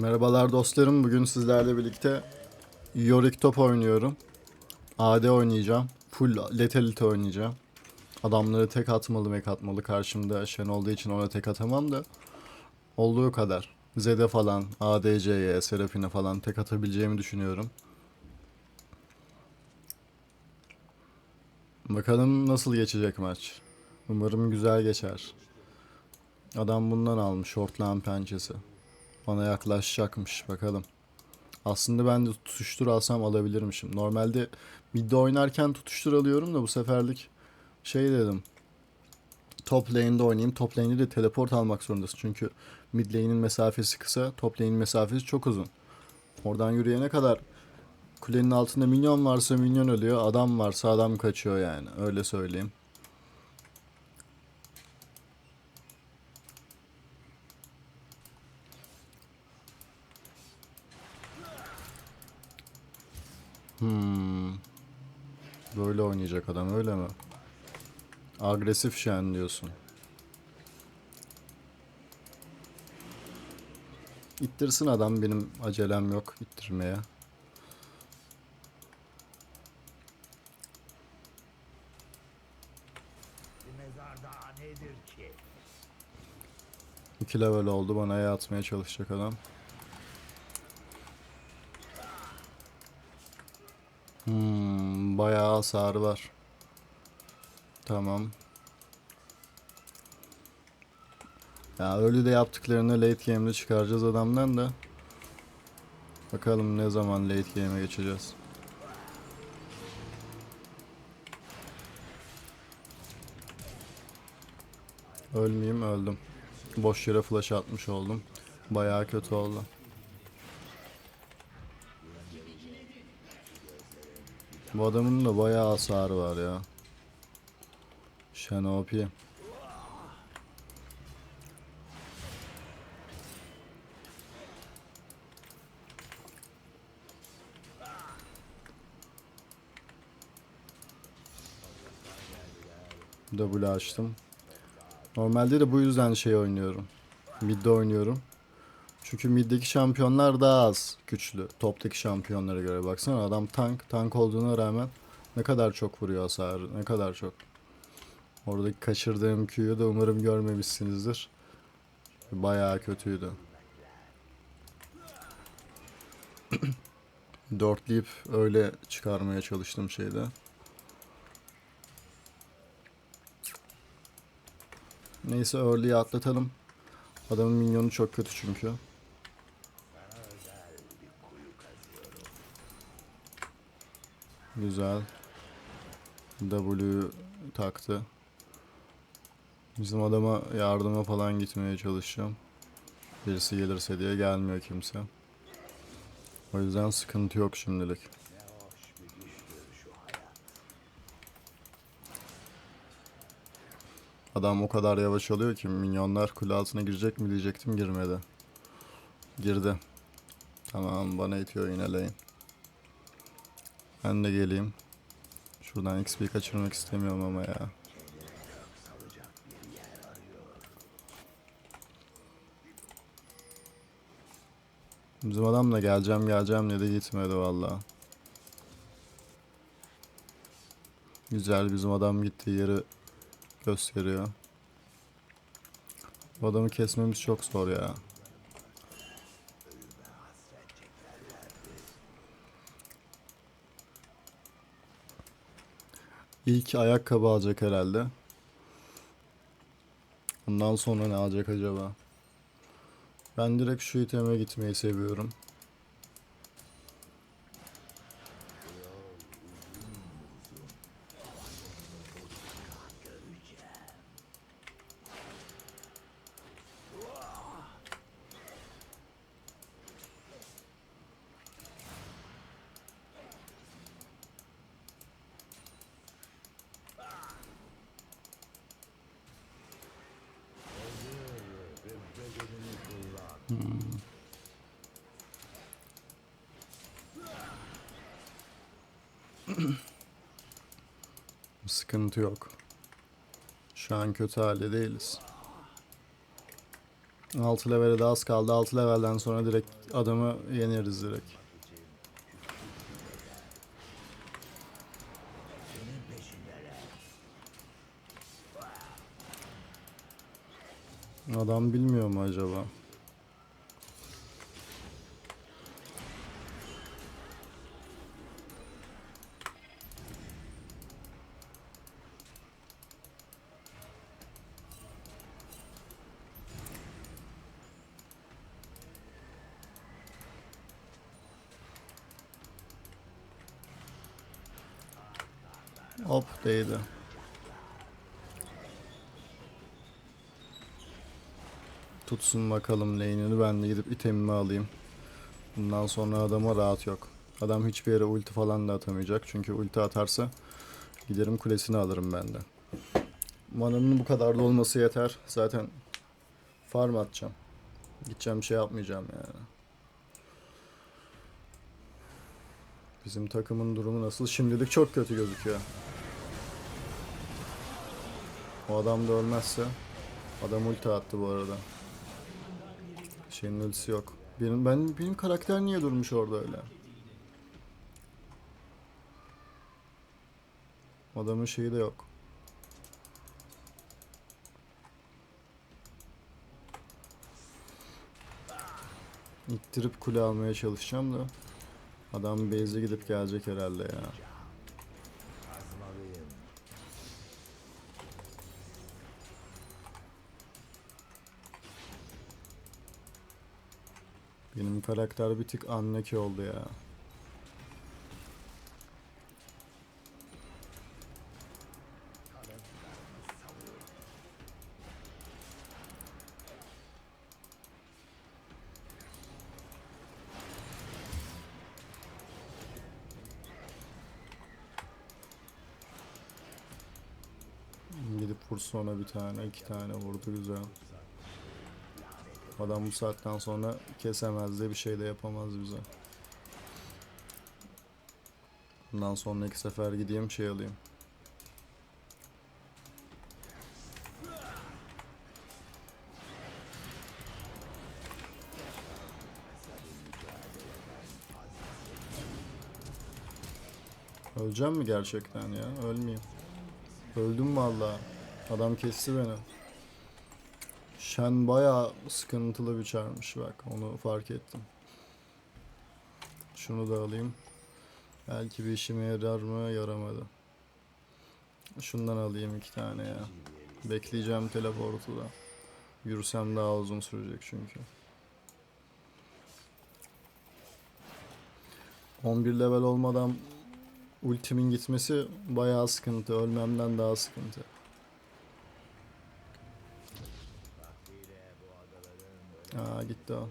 Merhabalar dostlarım. Bugün sizlerle birlikte Yorick top oynuyorum. AD oynayacağım. Full Lethality oynayacağım. Adamları tek atmalı mek atmalı. Karşımda Shen olduğu için ona tek atamam da. Olduğu kadar. Zed'e falan, ADC'ye, Seraphine falan tek atabileceğimi düşünüyorum. Bakalım nasıl geçecek maç. Umarım güzel geçer. Adam bundan almış shortland pençesi. Bana yaklaşacakmış bakalım. Aslında ben de tutuştur alsam alabilirmişim. Normalde midde oynarken tutuştur alıyorum da bu seferlik şey dedim. Top lane'de oynayayım. Top lane'de de teleport almak zorundasın. Çünkü mid lane'in mesafesi kısa. Top lane'in mesafesi çok uzun. Oradan yürüyene kadar kulenin altında minyon varsa minyon ölüyor. Adam varsa adam kaçıyor yani. Öyle söyleyeyim. Hmm. Böyle oynayacak adam öyle mi? Agresif şen diyorsun. İttirsin adam benim acelem yok ittirmeye. İki level oldu bana E atmaya çalışacak adam. Hmm, bayağı hasarı var. Tamam. Ya öyle de yaptıklarını late game'de çıkaracağız adamdan da. Bakalım ne zaman late game'e geçeceğiz. Ölmeyeyim öldüm. Boş yere flash atmış oldum. Bayağı kötü oldu. Bu adamın da bayağı hasarı var ya. Shen OP. W açtım. Normalde de bu yüzden şey oynuyorum. Mid'de oynuyorum. Çünkü middeki şampiyonlar daha az güçlü. Toptaki şampiyonlara göre. Baksana adam tank. Tank olduğuna rağmen ne kadar çok vuruyor hasarı. Ne kadar çok. Oradaki kaçırdığım Q'yu da umarım görmemişsinizdir. Bayağı kötüydü. Dörtleyip öyle çıkarmaya çalıştım şeyde. Neyse early'yi atlatalım. Adamın minyonu çok kötü çünkü. Güzel. W taktı. Bizim adama yardıma falan gitmeye çalışacağım. Birisi gelirse diye gelmiyor kimse. O yüzden sıkıntı yok şimdilik. Adam o kadar yavaş oluyor ki minyonlar kule altına girecek mi diyecektim girmedi. Girdi. Tamam bana itiyor yine lane. Ben de geleyim. Şuradan XP kaçırmak istemiyorum ama ya. Bizim adam da geleceğim geleceğim dedi gitmedi valla. Güzel bizim adam gittiği yeri gösteriyor. Bu adamı kesmemiz çok zor ya. İlk ayakkabı alacak herhalde. Ondan sonra ne alacak acaba? Ben direkt şu iteme gitmeyi seviyorum. Sıkıntı yok. Şu an kötü halde değiliz. 6 levele de az kaldı. 6 levelden sonra direkt adamı yeneriz direkt. Adam bilmiyor mu acaba? Hop değdi. Tutsun bakalım lane'ini ben de gidip itemimi alayım. Bundan sonra adama rahat yok. Adam hiçbir yere ulti falan da atamayacak. Çünkü ulti atarsa giderim kulesini alırım ben de. Mananın bu kadar da olması yeter. Zaten farm atacağım. Gideceğim şey yapmayacağım yani. Bizim takımın durumu nasıl? Şimdilik çok kötü gözüküyor. O adam da ölmezse adam ulti attı bu arada. Şeyin ultisi yok. Benim ben benim karakter niye durmuş orada öyle? Adamın şeyi de yok. İttirip kule almaya çalışacağım da adam base'e gidip gelecek herhalde ya. Kazmalıyım. Benim karakter bir tık unlucky oldu ya. Gidip vursa ona bir tane, iki tane vurdu güzel. Adam bu saatten sonra kesemez de bir şey de yapamaz bize. Bundan sonraki sefer gideyim şey alayım. Öleceğim mi gerçekten ya? Ölmeyeyim. Öldüm valla. Adam kesti beni. Shen bayağı sıkıntılı bir çarmış bak onu fark ettim. Şunu da alayım. Belki bir işime yarar mı? Yaramadı. Şundan alayım iki tane ya. Bekleyeceğim teleportu da. Yürüsem daha uzun sürecek çünkü. 11 level olmadan ultimin gitmesi bayağı sıkıntı. Ölmemden daha sıkıntı. Bu adaların Aa gitti o.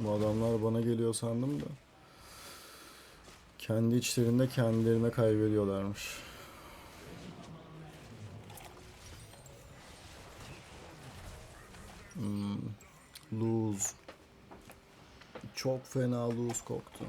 Bu adamlar bana geliyor sandım da. Kendi içlerinde kendilerine kaybediyorlarmış. Hmm, lose. Çok fena lose koktu.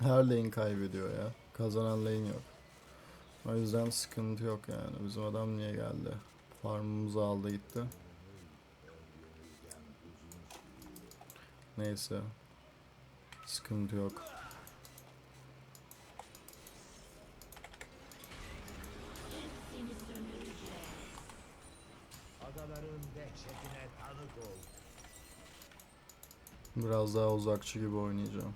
Her lane kaybediyor ya. Kazanan lane yok. O yüzden sıkıntı yok yani. Bizim adam niye geldi? Farmımızı aldı gitti. Neyse. Sıkıntı yok. Biraz daha uzakçı gibi oynayacağım.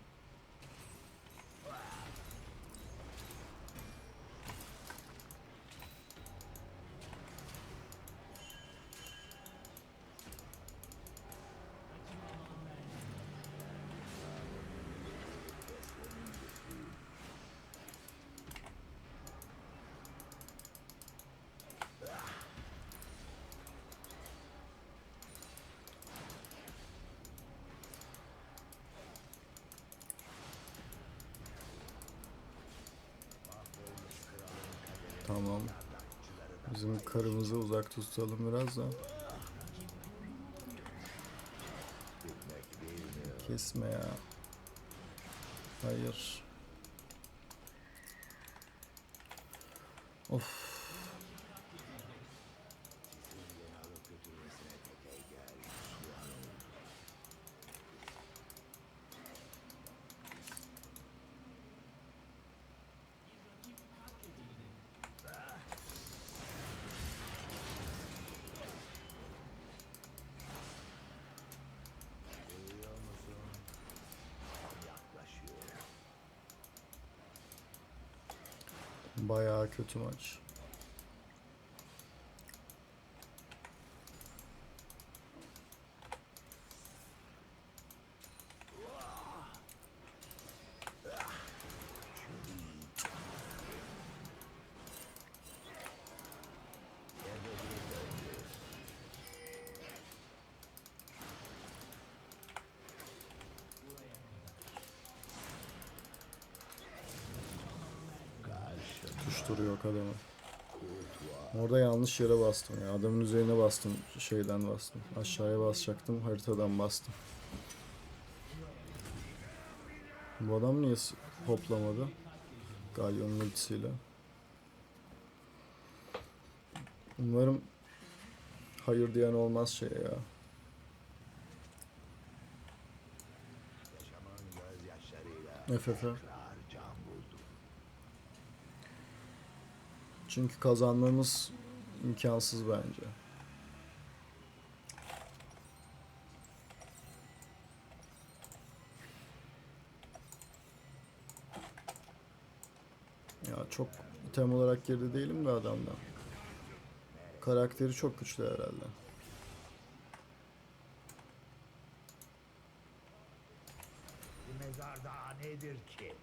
Karımızı uzak tutalım biraz da. Kesme ya. Hayır. Of. Bayağı kötü maç. Tutuşturuyor adamı. Orada yanlış yere bastım ya. Adamın üzerine bastım. Şeyden bastım. Aşağıya basacaktım. Haritadan bastım. Bu adam niye hoplamadı? Galyonun ultisiyle. Umarım hayır diyen olmaz şey ya. Yaşamın Çünkü kazanmamız imkansız bence. Ya çok item olarak geride değilim de adamdan. Karakteri çok güçlü herhalde. Bir mezar daha nedir ki?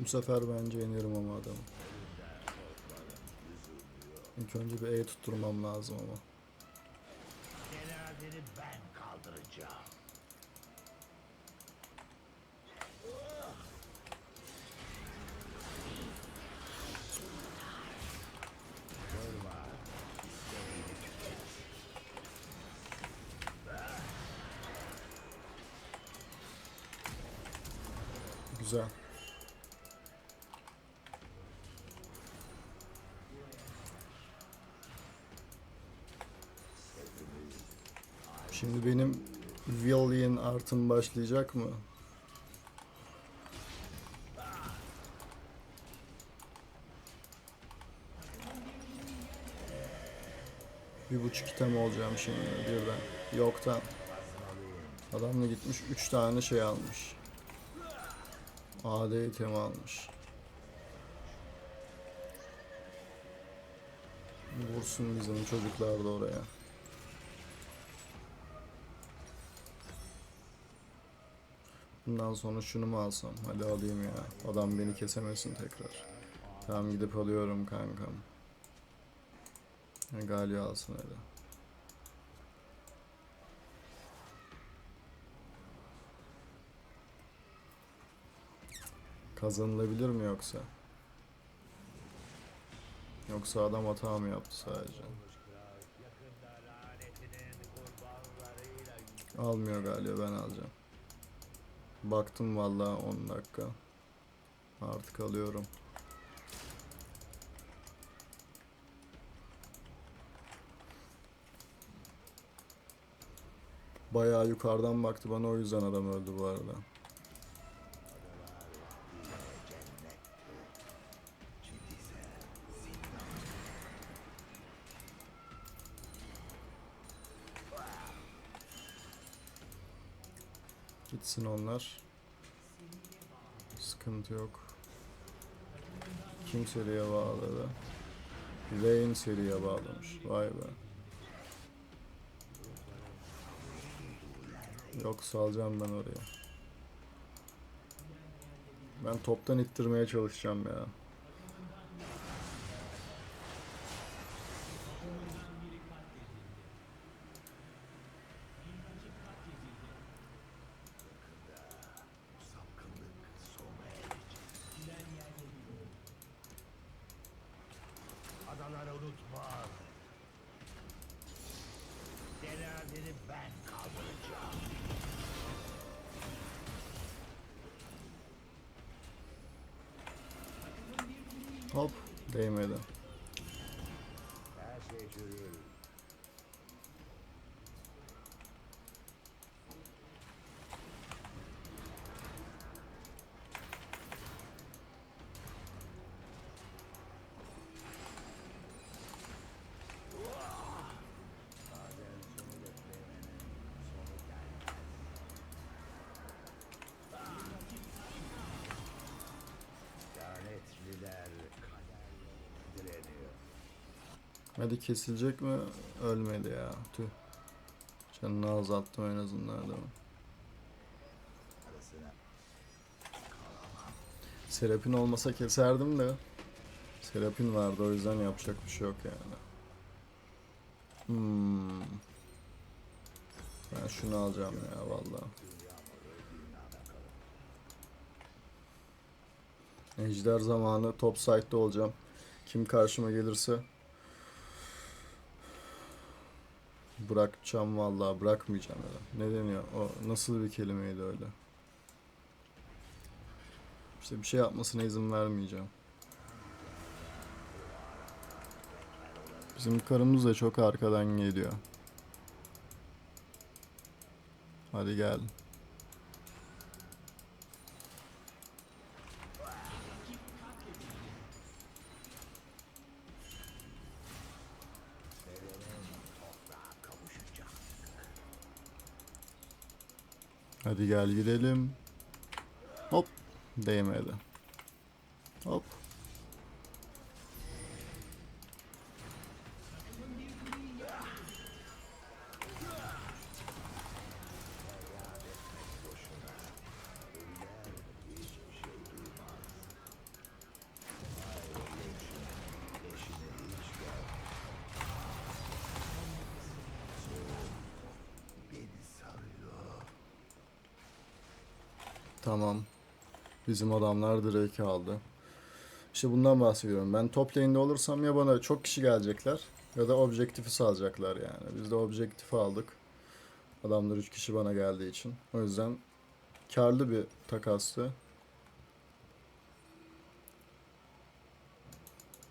Bu sefer bence yenerim ama adamı. İlk önce bir E tutturmam lazım ama. Cenazeni ben kaldıracağım. Durma. İsteğini tüket. Güzel. Şimdi benim Villian artım başlayacak mı? Bir buçuk item olacağım şimdi birden. Yoktan. Adam da gitmiş 3 tane şey almış. AD item almış. Vursun bizim çocuklar da oraya. Bundan sonra şunu mu alsam? Hadi alayım ya. Adam beni kesemesin tekrar. Tamam gidip alıyorum kankam. Galio alsın hadi. Kazanılabilir mi yoksa? Yoksa adam hata mı yaptı sadece? Almıyor galiba ben alacağım. Baktım vallahi 10 dakika. Artık alıyorum. Bayağı yukarıdan baktı bana o yüzden adam öldü bu arada. Gitsin onlar. Sıkıntı yok. Kim seriye bağladı? Vayne seriye bağlamış. Vay be. Yok salacağım ben oraya. Ben toptan ittirmeye çalışacağım ya. Sapkınlık sona erecek. Adaları unutma. Celalleri ben kaldıracağım. Hop değmedi. Hadi kesilecek mi? Ölmedi ya. Tüh. Canını azalttım en azından adamı. Serapin olmasa keserdim de. Serapin vardı o yüzden yapacak bir şey yok yani. Hmm. Ben şunu alacağım ya vallahi. Ejder zamanı top side'de olacağım. Kim karşıma gelirse bırakacağım vallahi bırakmayacağım ya. Ne deniyor? O nasıl bir kelimeydi öyle? İşte bir şey yapmasına izin vermeyeceğim. Bizim karımız da çok arkadan geliyor. Hadi gel. Hadi gel gidelim. Hop. Değmedi. Hop. Bizim adamlar Drake'i aldı. İşte bundan bahsediyorum. Ben top lane'de olursam ya bana çok kişi gelecekler ya da objektifi salacaklar yani. Biz de objektifi aldık. Adamlar 3 kişi bana geldiği için. O yüzden karlı bir takastı.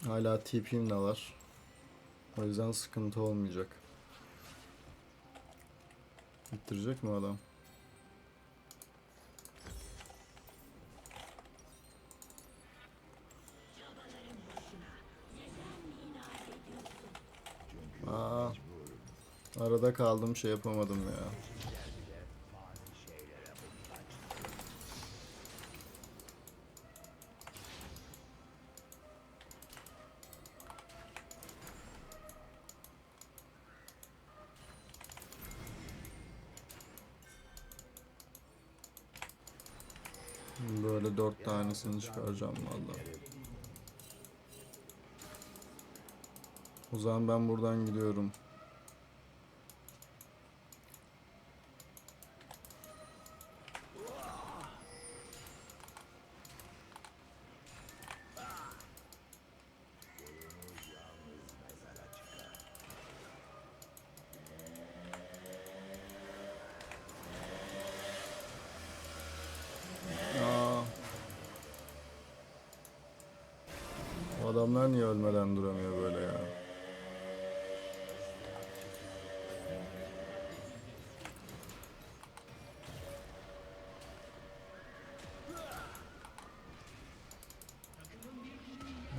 Hala TP'm de var. O yüzden sıkıntı olmayacak. Bitirecek mi adam? Aa, arada kaldım şey yapamadım ya. Böyle dört tanesini çıkaracağım valla. O zaman ben buradan gidiyorum. Ölmeden duramıyor böyle ya?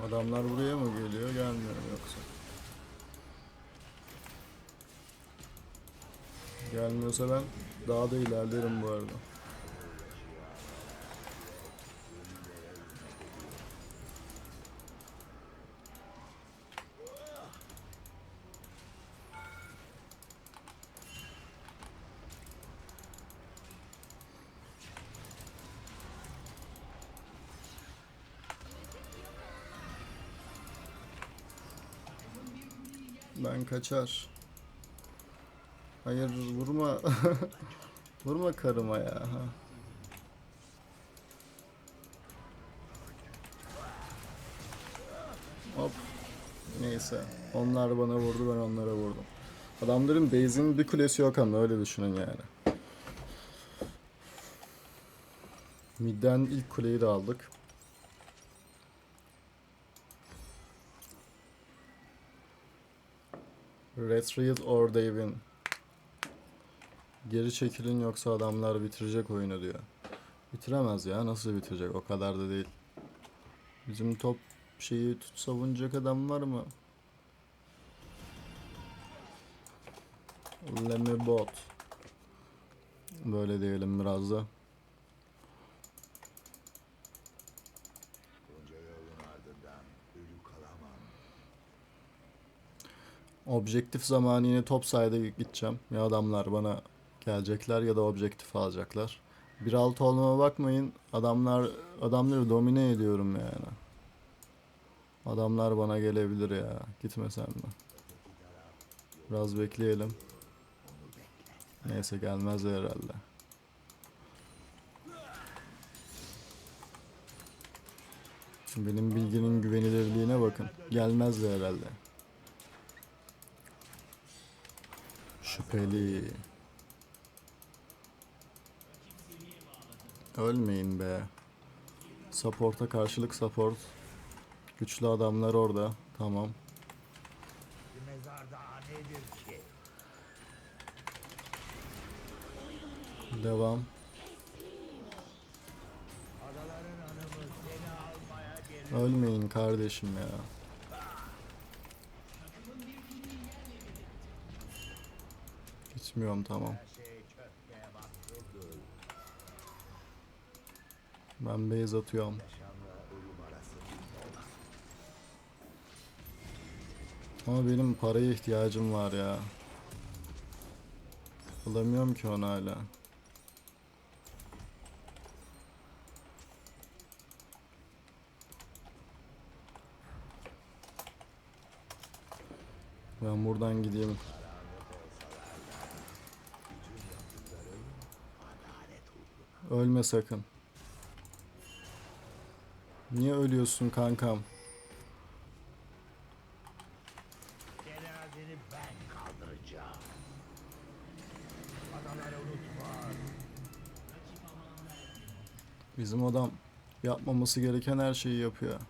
Adamlar buraya mı geliyor, gelmiyor yoksa? Gelmiyorsa ben daha da ilerlerim bu arada. Kaçar. Hayır vurma. vurma karıma ya. Hop. Neyse. Onlar bana vurdu ben onlara vurdum. Adamların base'in bir kulesi yok ama öyle düşünün yani. Midden ilk kuleyi de aldık. Retreat or they win. Geri çekilin yoksa adamlar bitirecek oyunu diyor. Bitiremez ya nasıl bitirecek o kadar da değil. Bizim top şeyi tut savunacak adam var mı? Lemme bot. Böyle diyelim biraz da. Objektif zamanı yine top side'a gideceğim. Ya adamlar bana gelecekler ya da objektif alacaklar. 1-6 olmama bakmayın. Adamlar adamları domine ediyorum yani. Adamlar bana gelebilir ya. Gitmesem mi? Biraz bekleyelim. Neyse gelmezler herhalde. Benim bilginin güvenilirliğine bakın. Gelmezler herhalde. Şüpheli. Ölmeyin be. Support'a karşılık support. Güçlü adamlar orada. Tamam. Devam. Ölmeyin kardeşim ya. Gitmiyorum tamam. Ben base atıyorum. Ama benim paraya ihtiyacım var ya. Bulamıyorum ki onu hala. Ben buradan gideyim. Ölme sakın. Niye ölüyorsun kankam? Cenazeni ben kaldıracağım. Adaları unutma. Bizim adam yapmaması gereken her şeyi yapıyor.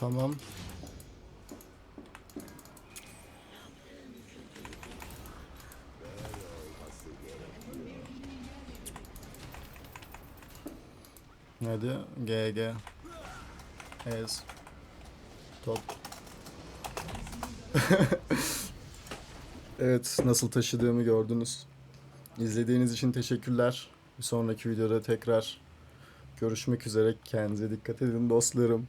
Tamam. Hadi GG. Ez. Top. evet nasıl taşıdığımı gördünüz. İzlediğiniz için teşekkürler. Bir sonraki videoda tekrar görüşmek üzere. Kendinize dikkat edin dostlarım.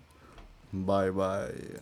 Bye bye.